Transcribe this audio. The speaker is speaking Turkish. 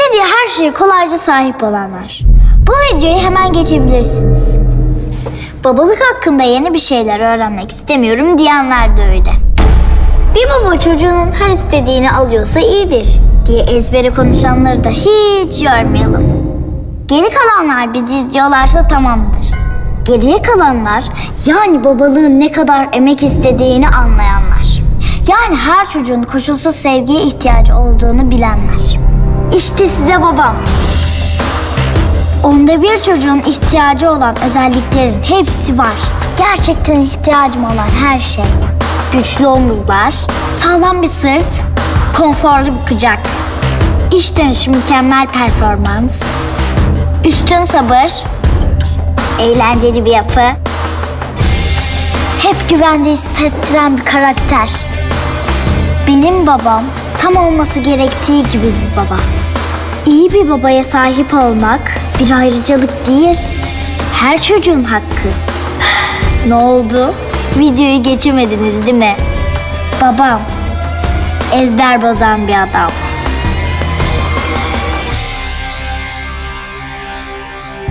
İstediği her şeye kolayca sahip olanlar. Bu videoyu hemen geçebilirsiniz. Babalık hakkında yeni bir şeyler öğrenmek istemiyorum diyenler de öyle. Bir baba çocuğunun her istediğini alıyorsa iyidir diye ezbere konuşanları da hiç yormayalım. Geri kalanlar bizi izliyorlarsa tamamdır. Geriye kalanlar yani babalığın ne kadar emek istediğini anlayanlar. Yani her çocuğun koşulsuz sevgiye ihtiyacı olduğunu bilenler. İşte size babam. Onda bir çocuğun ihtiyacı olan özelliklerin hepsi var. Gerçekten ihtiyacım olan her şey. Güçlü omuzlar, sağlam bir sırt, konforlu bir kucak. İş dönüşü mükemmel performans, üstün sabır, eğlenceli bir yapı, hep güvende hissettiren bir karakter. Benim babam tam olması gerektiği gibi bir baba. İyi bir babaya sahip olmak bir ayrıcalık değil, her çocuğun hakkı. ne oldu? Videoyu geçemediniz değil mi? Babam ezber bozan bir adam.